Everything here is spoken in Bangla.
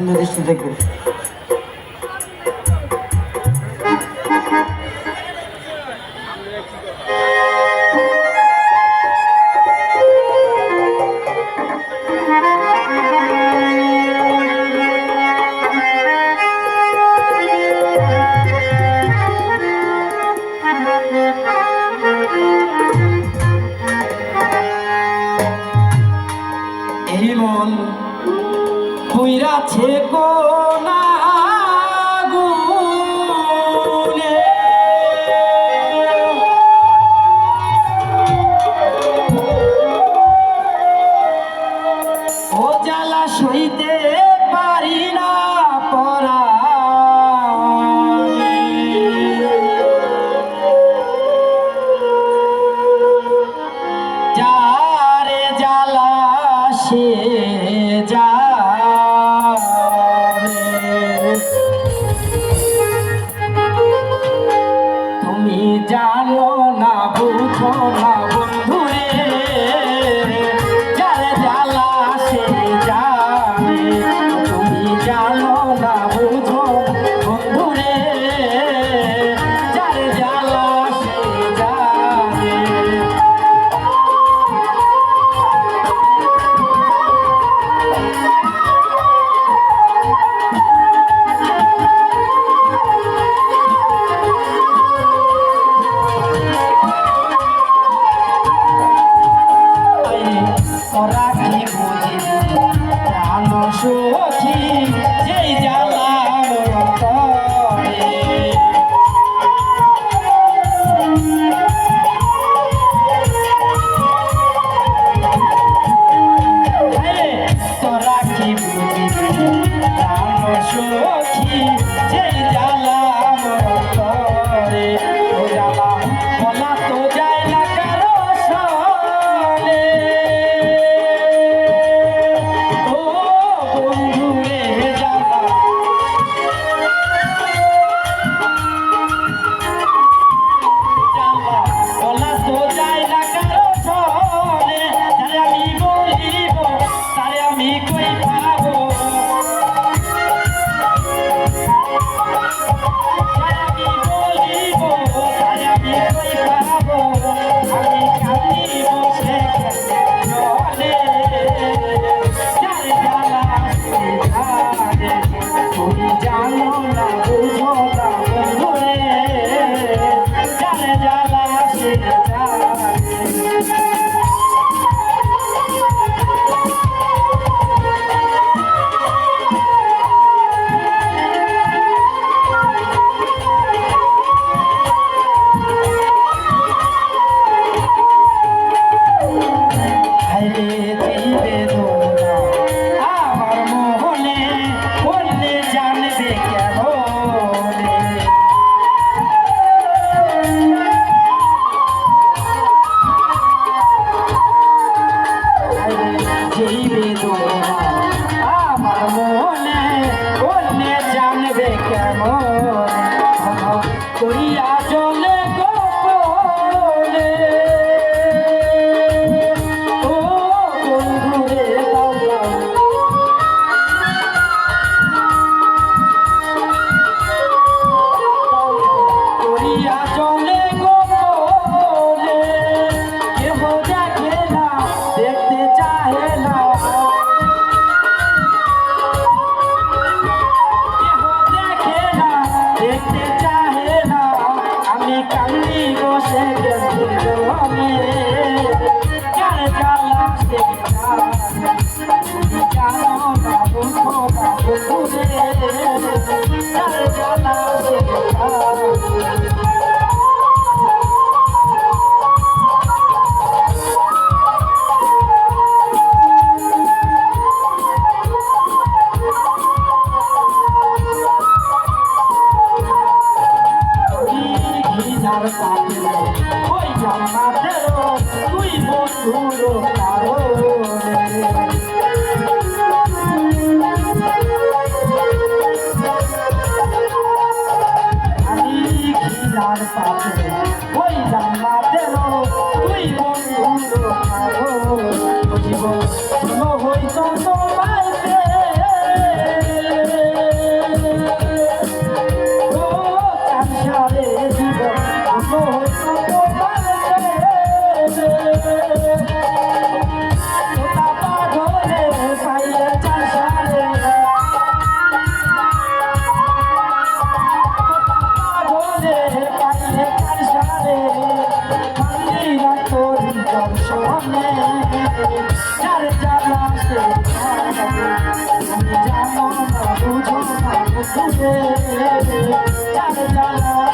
সুন্দর দৃষ্টি দেখবেন Amen. পুইরাছে কোনা скоро не будет. জলে তুই বন্ধুর কারণে। তার পাশে ওই জান্নাতের তুই বন্ধু জীবন হইত জ্বালা